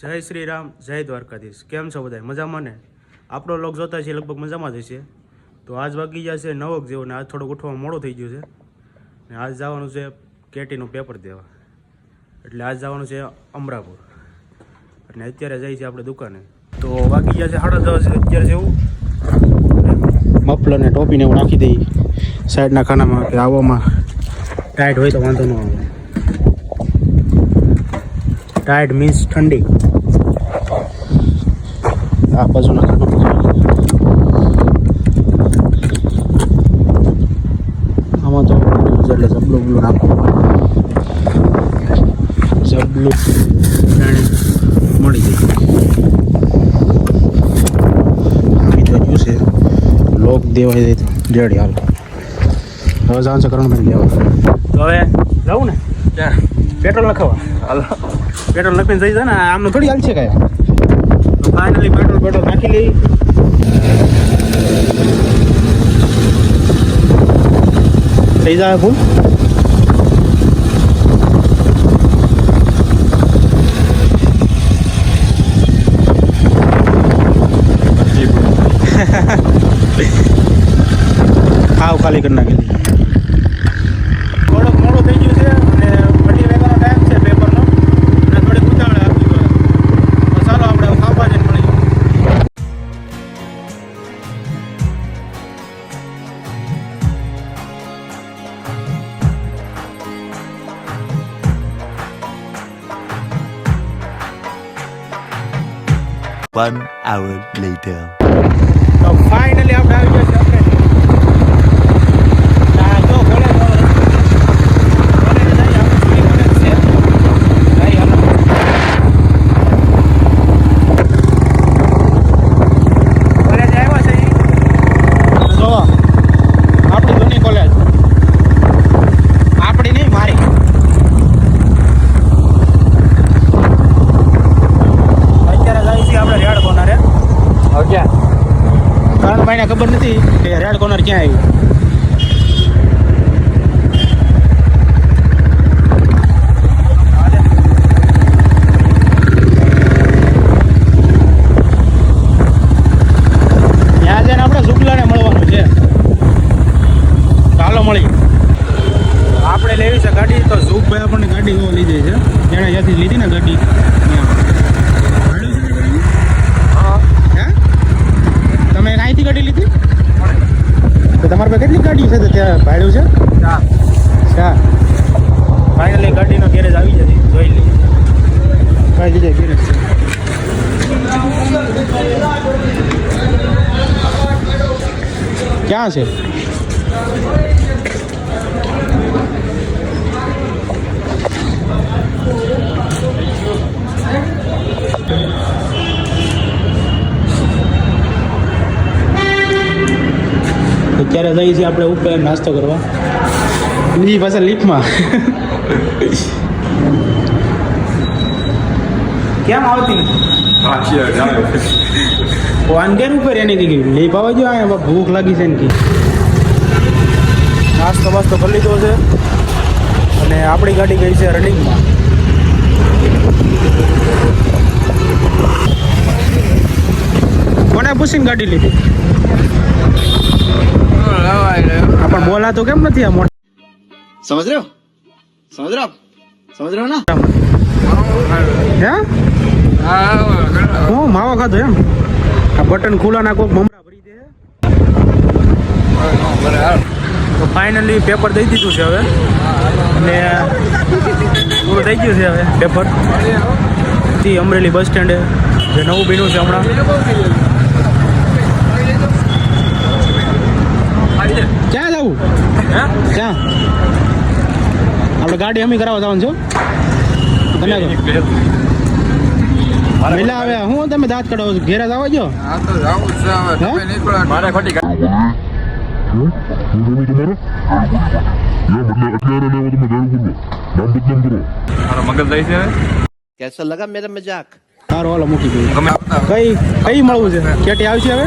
જય શ્રી રામ જય દ્વારકાધીશ. કેમ છો બધા મજામાં ને? આપણો લોક જોતા છે લગભગ મજામાં જ હશે. તો આજ વાગી ગયા છે નવક જેવો ને આજ થોડોક ઉઠવામાં મોડો થઈ ગયો છે. ને આજ જવાનું છે કેટીનું પેપર દેવા. એટલે આજ જવાનું છે અમરાપુર. અને અત્યારે જઈએ છીએ આપણે દુકાને. તો વાગી ગયા છે સાડા દસ અત્યારે જેવું. મફલર ને ટોપીને એવું નાખી દઈ. સાઈડના ખાનામાં કે આવવામાં ટાઈટ હોય તો વાંધો ન આવે. ટાઈટ મીન્સ ઠંડી. આ બાજુના આમાં તો એટલે જબલું બબલું નાખવું જબલું મળી જાય. આવી તો છે. લોક દેવાય તો રેડી હાલ. હવે જાણ છે કરણભાઈ દેવા તો હવે જવું ને? પેટ્રોલ નખાવા. હાલો. પેટ્રોલ નખીને જઈ જાય ને આમનું થોડી હાલ છે કયા તો ફાઇનલી પેટ્રોલ પેટ્રોલ નાખી લઈ થઈ જાય ફૂલ. ખાવ ખાલી કરી નાખી One hour later. તો ફાઇનલી આપણે આવી ગયા ખબર નથી કે રેડ કોર્નર ક્યાં આવ્યું ત્યાં જઈને આપણે શુક્લાને મળવાનું છે ચાલો મળી આપણે લેવી છે ગાડી તો ઝુકભાઈ આપણને ગાડી એવો લીધી છે જેણે જ્યાંથી લીધી ને ગાડી ત્યાં ભાડું છે ને ગાડીનું? હે તમે અહીંથી ગાડી લીધી તો તમારી પાસે કેટલી ગાડી છે તો ત્યાં ભાડું છે ચા ફાઇનલી ગાડીનો ગેરેજ આવી જશે જોઈ લઈએ કઈ જગ્યાએ ગેરેજ છે ક્યાં છે? અત્યારે જઈએ છીએ આપણે ઉપર નાસ્તો કરવા? બીજી પાછા લીફમાં કેમ આવતી? વાન કેમ ઉપર એને કી લઈ પાવા જો અહીંયા ભૂખ લાગી છે ને કી. નાસ્તો બાસ્તો કરી લીધો છે. અને આપણી ગાડી ગઈ છે રનિંગમાં. કોને પૂછીને ગાડી લીધી? પણ બોલાતો કેમ નથી આ મોટા? સમજ રહ્યો? સમજ રહ્યો સમજ રહ્યો ના? હા. હું માવો ખાધો એમ? બટન ખુલ્લા નાખો કોક મમરા ભરી દે. તો ફાઇનલી પેપર દઈ દીધું છે હવે. અને પૂરું થઈ ગયું છે હવે પેપરથી અમરેલી બસ સ્ટેન્ડે જે નવું બીનું છે હમણાં. ક્યાં જવું? ક્યાં? આપણે ગાડી અમી કરાવવા જવાનું છો તમે એટલે હવે હું તમે દાંત કઢાવો છો? ઘેરા તમે નીકળો મૂકી દીધું કઈ કઈ મળવું છે? કેટી આવશે હવે?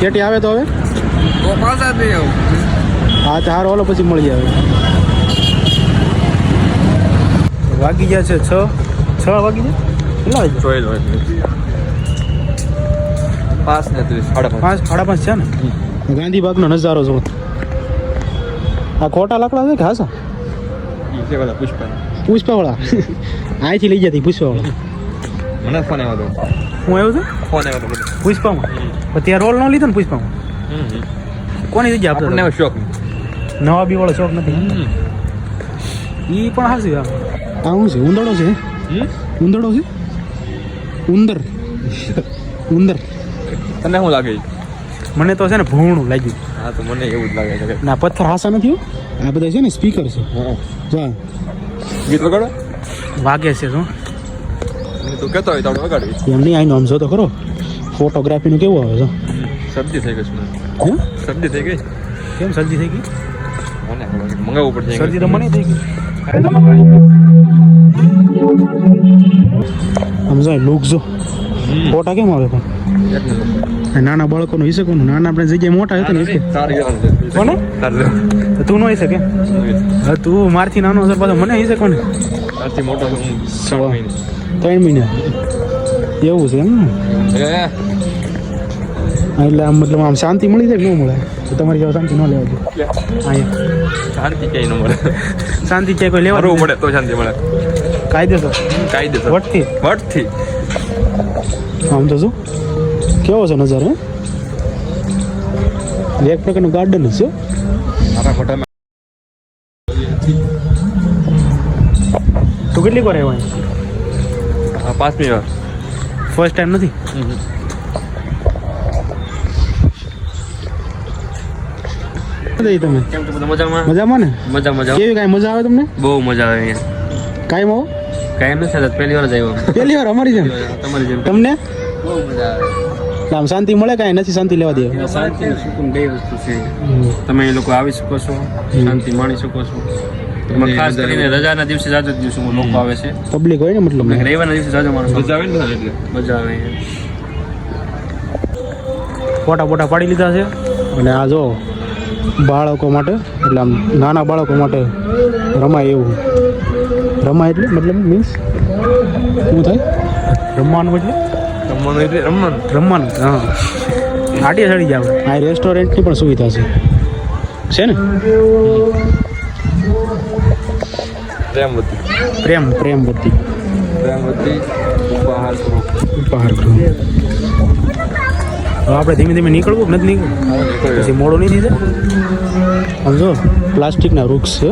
કેટી આવે તો હવે? હા ચાર ઓલો પછી મળી આવે વાગી ગયા છે છ. છ વાગી જાય કેટલા વાગે જોઈ લો પાંચ ને ત્રીસ સાડા પાંચ. પાંચ સાડા પાંચ છે ને? ગાંધીબાગનો નજારો જો આ ખોટા લાકડા છે કે હાસા? બધા પુષ્પા પુષ્પાવાળા. અહીંથી લઈ જતી પુષ્પાવાળા. મને ફોન આવ્યો હતો હું આવ્યો છું? ફોન આવ્યો હતો પુષ્પામાં? પણ ત્યાં રોલ ન લીધો ને પુષ્પામાં? કોની જગ્યા આપણને શોખ નવા બી વાળો શોખ નથી? એ પણ હાસી આ હું છે? ઉંદરડો છે? ઉંદરડો છે? ઉંદર. ઉંદર. તને શું લાગે? મને તો છે ને ભૂણું લાગ્યું. હા તો મને એવું જ લાગે છે. ના પથ્થર હાસા નથી. આ બધા છે ને સ્પીકર છે. હા. જા ગીત વગાડો. વાગે છે શું તું કહેતો હોય તો આપણે વગાડવી. એમ નહીં આઈનો સમજો તો ખરો. ફોટોગ્રાફીનું કેવું આવે છે? શરદી થઈ ગઈ હે? શરદી થઈ ગઈ? કેમ શરદી થઈ ગઈ? મને મંગાવવું પડશે. શરદી તો મને થઈ ગઈ. આમ જો લુક જો. ફોટા કેમ આવે પણ? નાના બાળકોનો વિશે કોનું? નાના આપણે જગ્યાએ મોટા હતા ને છે કોને? તો તું ન શકે હવે તું મારથી નાનો હશે પાછો મને હશે કોને? મોટો ત્રણ મહિને. ત્રણ મહિના. એવું છે એમ ને? એટલે આમ મતલબ આમ શાંતિ મળી જાય ન મળે? તો તમારી જેવા શાંતિ ન લેવા જોઈએ અહીંયા. શાંતિ ક્યાંય ન મળે. શાંતિ ક્યાંય કોઈ લેવા મળે પડે તો શાંતિ મળે. કાયદેસર. કાયદેસર. વટથી. વટથી. આમ તો શું કેવો છે નજારો હે? એક પ્રકારનું ગાર્ડન છે હો. મારા ફોટામાં તું કેટલી વાર આવ્યો હા આ પાંચમી વાર. ફર્સ્ટ ટાઈમ નથી? કઈ તમે? કેમ છો? બધા મજામાં? મજામાં ને? મજા મજા. કેવી કાંઈ મજા આવે તમને? બહુ મજા આવે અહીંયા. કાંઈ આવો? કાંઈ નથી થતા પહેલી વાર જ આવ્યો. પહેલી વાર અમારી જેમ? તમારી જેમ. તમને? બહુ મજા આવે. આમ શાંતિ મળે કાંઈ? નથી શાંતિ લેવા દે શાંતિ સુકૂન બે વસ્તુ છે. તમે એ લોકો આવી શકો છો શાંતિ માણી શકો છો. એમાં ખાસ કરીને રજાના દિવસે જાજો જ દિવસે લોકો આવે છે. પબ્લિક હોય ને મતલબ રવિવારના દિવસે જાજો માણસ મજા આવે ને એટલે? મજા આવે અહીંયા. ફોટા ફોટા પાડી લીધા છે? અને આ જો બાળકો માટે એટલે આમ નાના બાળકો માટે રમાય એવું. રમાય એટલે મતલબ મીન્સ શું થાય? રમવાનું એટલે? રમવાનું એટલે રમવાનું? રમવાનું હા. સડી ચડી જાવ. આ રેસ્ટોરન્ટની પણ સુવિધા છે. છે ને? પ્રેમ વધી પ્રેમ પ્રેમ બધી પ્રેમ વધી ઉપહાર ગૃહ ઉપહાર ગૃહ આપણે ધીમે ધીમે નીકળવું નથી નીકળવું. પછી મોડો નહીં થઈ જાય. સમજો પ્લાસ્ટિકના વૃક્ષ છે.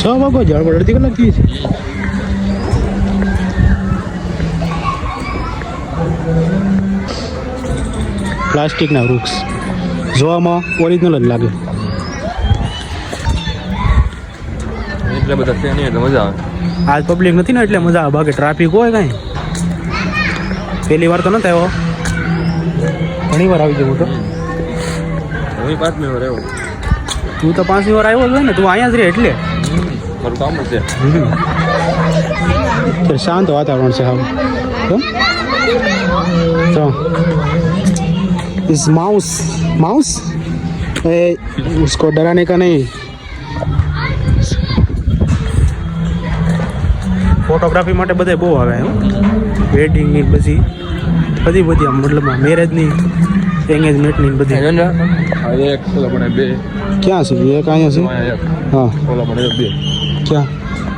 છ વાગો જ હળવડ અડધી કલાક થઈ છે. પ્લાસ્ટિકના વૃક્ષ. જોવામાં ઓરિજિનલ જ લાગે. એટલે બધા છે નહીં એટલે મજા આવે. આજ પબ્લિક નથી ને એટલે મજા આવે. બાકી ટ્રાફિક હોય કાંઈ. પહેલી વાર તો નથી આવ્યો. ઘણી વાર આવી જવું તો હું પાંચમી વાર આવ્યો તું તો પાંચમી વાર આવ્યો જ હોય ને તું અહીંયા જ રહે એટલે મારું કામ જ છે फिर शांत वातावरण से हम तो, तो इस माउस माउस ए, उसको डराने का नहीं ફોટોગ્રાફી માટે બધે બહુ આવે એમ વેડિંગની બધી બધી બધી આમ મતલબ મેરેજની એંગેજમેન્ટની બધી. આ એક ઓલા પણ બે. ક્યાં છે? એક અહીંયા છે? હા. ઓલા પણ બે. ક્યાં?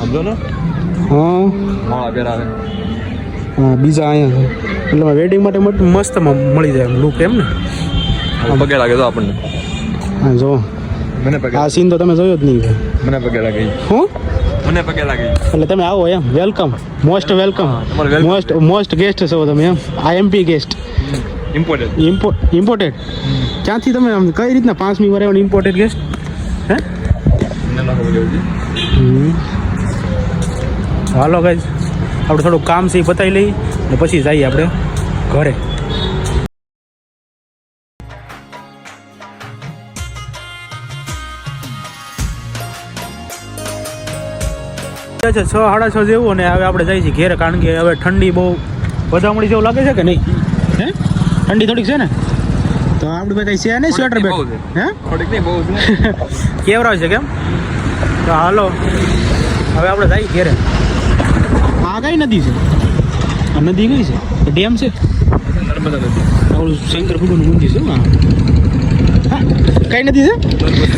સમજો ને? હા. માળા પહેરાવે હા બીજા અહીંયા છે. એટલે વેડિંગ માટે મત- મસ્ત મળી જાય લુક એમ ને? આ પગે લાગે તો આપણને. હા જો મને પગે આ સીન તો તમે જોયો જ નહીં. મને પગે લાગે. હું? મને પગે લાગે એટલે તમે આવો એમ. Welcome most welcome most most guest છો. તમે એમ. IMP guest imported impo imported ક્યાંથી તમે આમ કઈ રીતના પાંચમી વાર આવ્યો ઇમ્પોર્ટેડ ગેસ્ટ હે. હાલો ગાઈઝ આપણે થોડુંક કામ છે એ બતાવી લઈએ ને પછી જઈએ આપણે ઘરે. છે છ સાડા છ જેવું અને હવે આપણે જઈએ છીએ ઘેરે કારણ કે હવે ઠંડી બહુ વધામણી જેવું લાગે છે કે નહીં? હે? ઠંડી થોડીક છે ને? તો આપણે ભાઈ કઈ છે નહીં સ્વેટર બહુ હે? થોડીક નહીં બહુ છે. કેવરાવ છે કેમ? તો હાલો હવે આપણે જઈએ ઘેરે. આ કઈ નદી છે? આ નદી કઈ છે? ડેમ છે? નર્મદા નદી ઓલું શંકર ભગવાનનું મંદિર છે હા. કઈ નદી છે?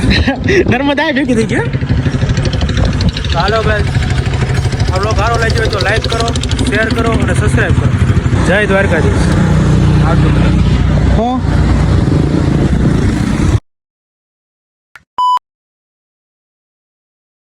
નર્મદા ભેગી થઈ ગયા હાલો ભાઈ. આ બ્લોગ સારો લાગ્યો હોય તો લાઈક કરો શેર કરો અને સબસ્ક્રાઈબ કરો. જય દ્વારકાધીશ. આવજો હું.